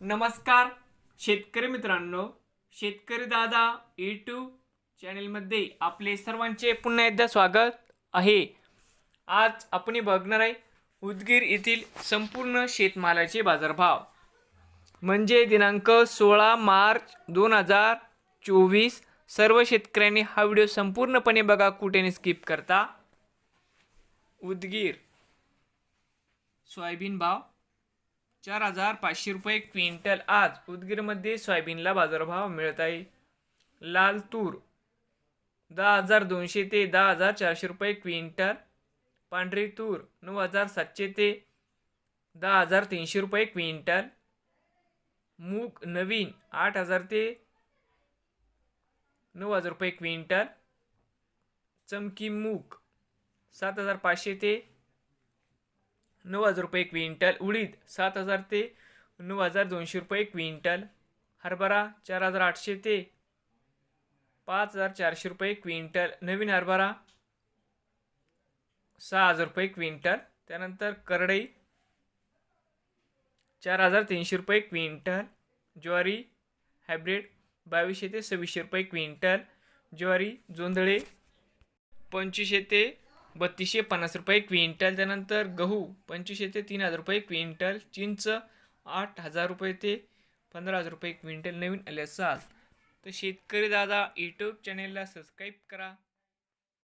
नमस्कार शेतकरी मित्रांनो शेतकरी दादा यूट्यूब चॅनेलमध्ये आपले सर्वांचे पुन्हा एकदा स्वागत आहे. आज आपण बघणार आहे उदगीर येथील संपूर्ण शेतमालाचे बाजारभाव. म्हणजे दिनांक सोळा मार्च दोन हजार चोवीस सर्व शेतकऱ्यांनी हा व्हिडिओ संपूर्णपणे बघा कुठेने स्किप करता. उदगीर. सोयाबीन भाव. चार हजार पाचशे रुपये क्विंटल आज उदगीरमध्ये सोयाबीनला बाजारभाव मिळत आहे. लाल तूर दहा हजार दोनशे ते दहा हजार चारशे रुपये क्विंटल. पांढरी तूर नऊ हजार सातशे ते दहा हजार तीनशे रुपये क्विंटल. मूग नवीन आठ हजार ते नऊ हजार रुपये क्विंटल. चमकी मूग सात हजार पाचशे ते नऊ हजार रुपये क्विंटल उडीद सात हजार ते नऊ हजार दोनशे रुपये क्विंटल हरभरा चार हजार आठशे ते पाच हजार चारशे रुपये क्विंटल नवीन हरभरा सहा हजार रुपये क्विंटल त्यानंतर करडई चार हजार तीनशे रुपये क्विंटल ज्वारी हायब्रिड बावीसशे ते सव्वीसशे रुपये क्विंटल ज्वारी जोंधळे पंचवीसशे ते बत्तीसशे पन्नास रुपये क्विंटल त्यानंतर गहू पंचवीसशे ते तीन हजार रुपये क्विंटल चिंच आठ हजार रुपये ते पंधरा हजार रुपये क्विंटल नवीन आले असाल तर शेतकरी दादा यूट्यूब चॅनेलला सबस्क्राईब करा.